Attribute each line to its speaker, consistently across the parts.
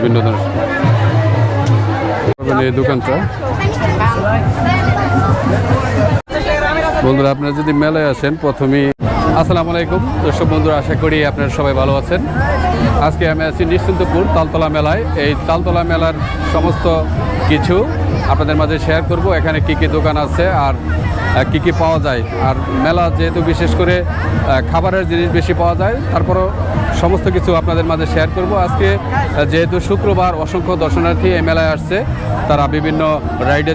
Speaker 1: ধরনের এই দোকানটা বন্ধুরা, আপনারা যদি মেলায় আসেন, প্রথমেই আসসালামু আলাইকুম। দর্শক বন্ধুরা, আশা করি আপনারা সবাই ভালো আছেন। আজকে আমি আছি নিশ্চিন্তপুর তালতলা মেলায়। এই তালতলা মেলার সমস্ত কিছু আপনাদের মাঝে শেয়ার করব। এখানে কি কি দোকান আছে আর কি কি পাওয়া যায়। আর মেলা যেহেতু বিশেষ করে খাবারের জিনিস বেশি পাওয়া যায়, তারপরও সমস্ত কিছু আপনাদের মাঝে শেয়ার করব। আজকে যেহেতু শুক্রবার অসংখ্য দর্শনার্থী এই মেলায় আসছে, তারা বিভিন্ন রাইডে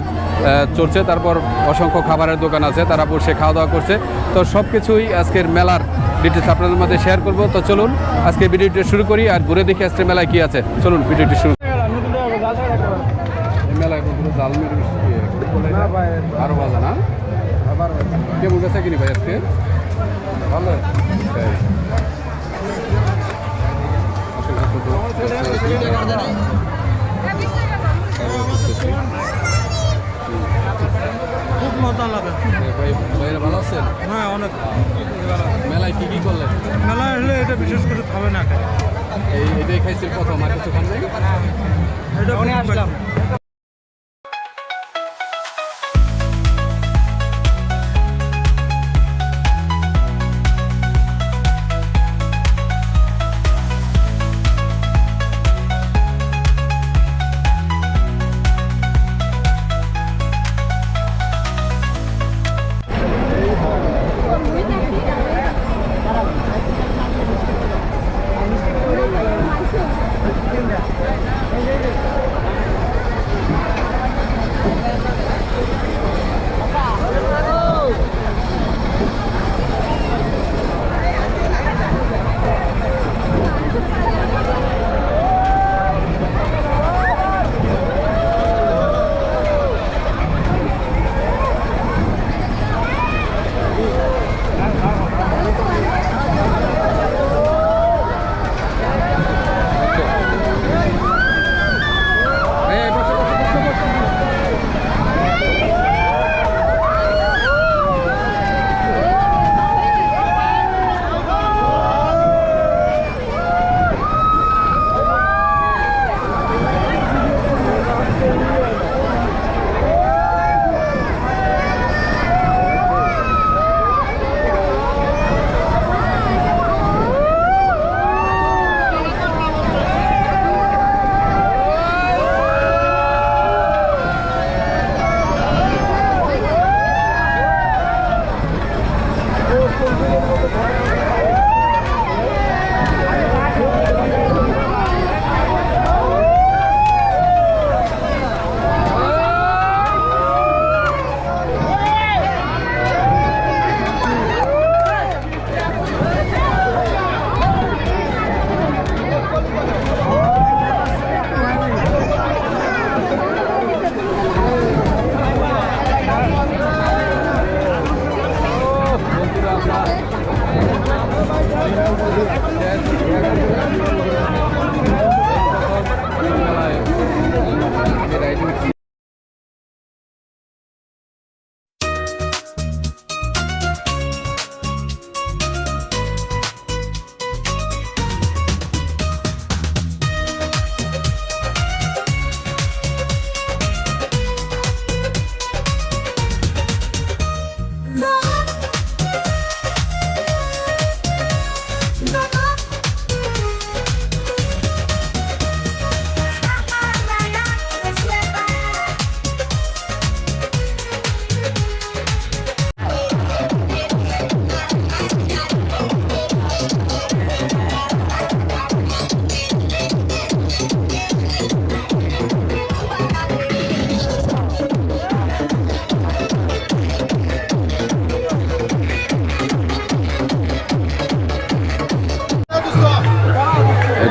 Speaker 1: চড়ছে, তারপর অসংখ্য খাবারের দোকান আছে, তারা বসে খাওয়া দাওয়া করছে। তো সব কিছুই আজকের মেলার ডিটেলস আপনাদের মাঝে শেয়ার করব। তো চলুন, আজকে ভিডিওটি শুরু করি আর ঘুরে দেখি আজকে মেলায় কী আছে। চলুন, ভিডিওটি শুরু মেলায় জাল আরও বাজা না? কেমন গেছে কিনি ভাই আজকে? ভালো।
Speaker 2: খুব মজা লাগে।
Speaker 1: ভাই ভাইরা ভালো আছেন?
Speaker 2: হ্যাঁ অনেক।
Speaker 1: মেলায় কি কি করলেন?
Speaker 2: মেলা হলে এটা বিশেষ করে খাবে না
Speaker 1: এই এটাই খাইছিল প্রথম আর কিছু খান নাই?
Speaker 2: এটা আসলাম।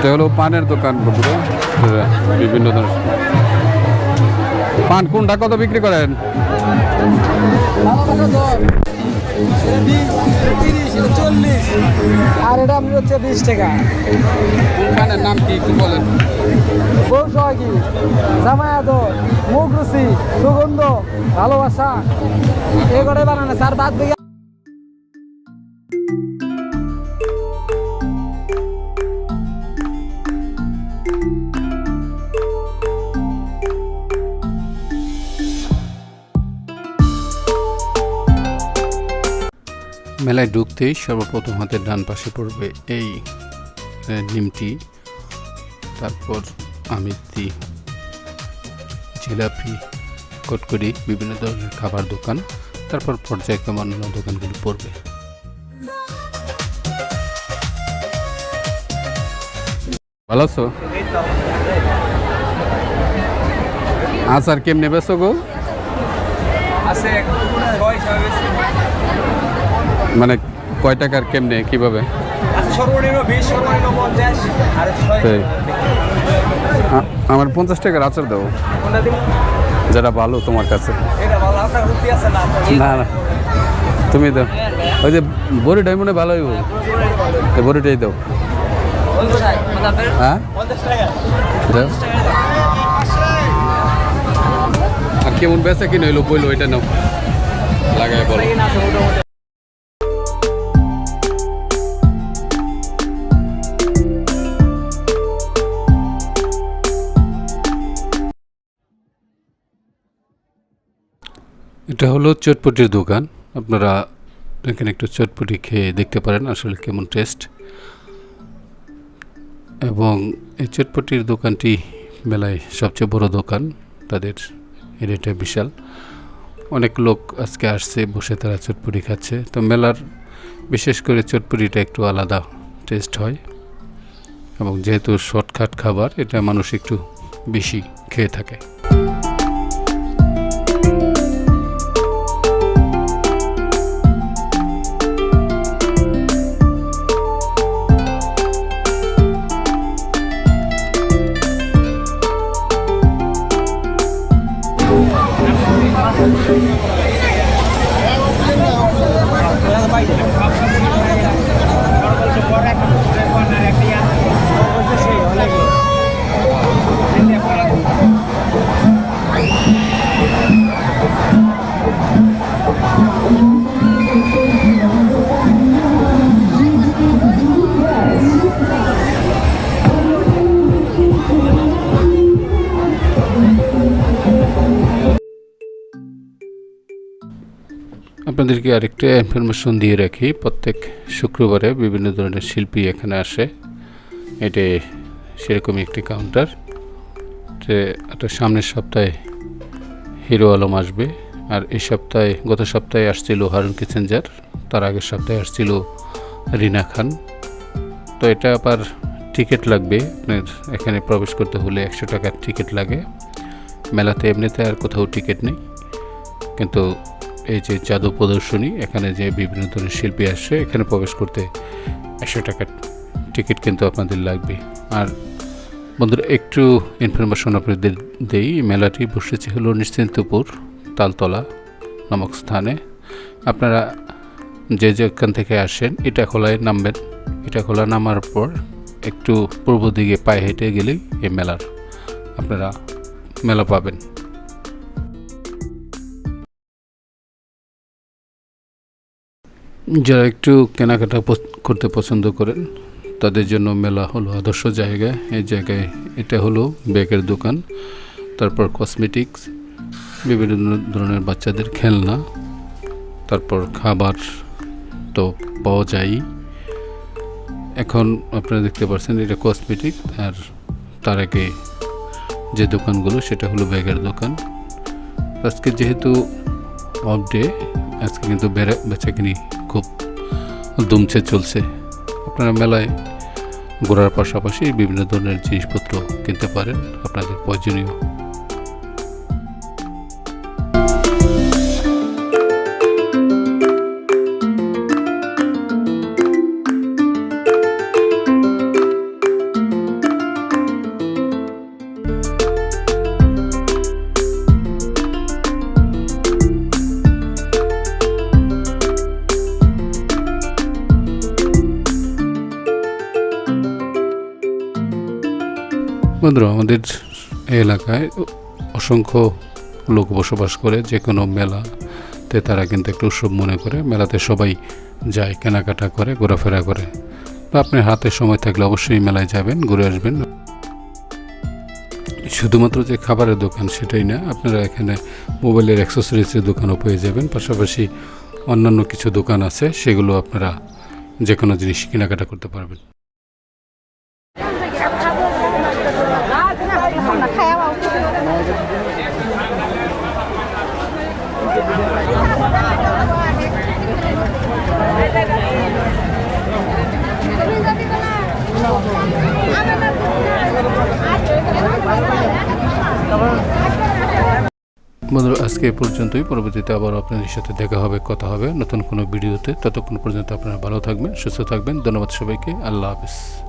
Speaker 1: এটা হলো পানের দোকান বিভিন্ন ধরনের পান। কোনটা কত বিক্রি করেন?
Speaker 3: আর এটা আপনি হচ্ছে বিশ টাকা।
Speaker 1: পানের নাম কি একটু বলেন।
Speaker 3: জামায়াত সুগন্ধ ভালোবাসা। এগুলোই বানানো স্যার বাদ দিয়ে
Speaker 4: মেলায় ঢুকতেই সর্বপ্রথম হাতের ডান পাশে পড়বে এই নিমটি তারপর আমিত্তি, জিলাপি কটকরি বিভিন্ন ধরনের খাবার দোকান। তারপর পর্যায়ক্রমে অন্যান্য দোকানগুলি পড়বে। ভালো আছো? আচার কেমনে বেছো গো?
Speaker 3: আছে
Speaker 4: মানে কয় টাকার কেমনে কীভাবে?
Speaker 3: আছে সর্বনিম্ন বিশ সর্বনিম্ন পঞ্চাশ আর ছয়।
Speaker 4: তাই। আ- আমার পঞ্চাশ টাকার আচার
Speaker 3: দিন
Speaker 4: যেটা ভালো তোমার কাছে।
Speaker 3: না
Speaker 4: না তুমি দাও। ওই যে বড়িটাই মনে হয় ভালো হইব। বড়িটাই দাও। হ্যাঁ? আর কেমন বেচা কিনে হইল বইলো এটা নাও। লাগাই বলো। এটা হলো চটপটির দোকান। আপনারা এখানে একটু চটপটি খেয়ে দেখতে পারেন, আসলে কেমন টেস্ট এবং এই চটপটির দোকানটি মেলায় সবচেয়ে বড় দোকান, তাদের এরিয়াটা বিশাল। অনেক লোক আজকে আসছে, বসে তারা চটপটি খাচ্ছে। তো মেলার বিশেষ করে চটপটিটা একটু আলাদা টেস্ট হয়। এবং যেহেতু শর্টকাট খাবার, এটা মানুষ একটু বেশি খেয়ে থাকে। আপনাদেরকে আরেকটা ইনফরমেশন দিয়ে রাখি। প্রত্যেক শুক্রবারে বিভিন্ন ধরনের শিল্পী এখানে আসে। এটা সেরকমই একটি কাউন্টার যে একটা সামনের সপ্তাহে হিরো আলম আসবে। আর এই সপ্তাহে, গত সপ্তাহে আসছিল হারুন কিচেঞ্জার তার আগের সপ্তাহে আসছিল রিনা খান। তো এটা আবার টিকিট লাগবে। আপনার এখানে প্রবেশ করতে হলে একশো টাকার টিকিট লাগে। মেলাতে এমনিতে আর কোথাও টিকিট নেই। কিন্তু এই যে জাদু প্রদর্শনী, এখানে যে বিভিন্ন ধরনের শিল্পী আসে, এখানে প্রবেশ করতে একশো টাকার টিকিট কিন্তু আপনাদের লাগবে। আর বন্ধুরা, একটু ইনফরমেশন আপনাদের দেই। মেলাটি বসেছে হলো নিশ্চিন্তপুর তালতলা নামক স্থানে। আপনারা যে যেখান থেকে আসেন এটা খোলায় নামবেন। ইটাখোলা নামার পর একটু পূর্ব দিকে পায়ে হেঁটে গেলেই এই মেলার আপনারা মেলা পাবেন। যারা একটু কেনাকাটা করতে পছন্দ করেন, তাদের জন্য মেলা হলো আদর্শ জায়গা। এই জায়গায় এটা হলো ব্যাগের দোকান, তারপর কসমেটিক্স বিভিন্ন ধরনের বাচ্চাদের খেলনা, তারপর খাবার তো পাওয়া যায় এখন আপনারা দেখতে পাচ্ছেন এটা কসমেটিক আর তার আগে যে দোকানগুলো, সেটা হলো ব্যাগের দোকান। আজকে যেহেতু অফ ডে আজকে কিন্তু বেড়া, বেচাকিনি খুব দুমছে চলছে। আপনারা মেলায় ঘোরার পাশাপাশি বিভিন্ন ধরনের জিনিসপত্র কিনতে পারেন। আপনাদের প্রয়োজনীয় বন্ধুরা আমাদের এলাকায় অসংখ্য লোক বসবাস করে, যে কোনো মেলাতে তারা কিন্তু একটা উৎসব মনে করে। মেলাতে সবাই যায়, কেনাকাটা করে, ঘোরাফেরা করে। তো আপনি হাতে সময় থাকলে অবশ্যই মেলায় যাবেন, ঘুরে আসবেন। শুধুমাত্র যে খাবারের দোকান সেটাই না, আপনারা এখানে মোবাইলের অ্যাক্সেসরিজের দোকানও পেয়ে যাবেন। পাশাপাশি অন্যান্য কিছু দোকান আছে, সেগুলো আপনারা যে কোনো জিনিস কেনাকাটা করতে পারবেন। বন্ধুরা, আজকে পর্যন্তই। পরবর্তীতে আবার আপনাদের সাথে দেখা হবে, কথা হবে নতুন কোনো ভিডিওতে। ততক্ষণ পর্যন্ত আপনারা ভালো থাকবেন, সুস্থ থাকবেন। ধন্যবাদ সবাইকে। আল্লাহ হাফিজ।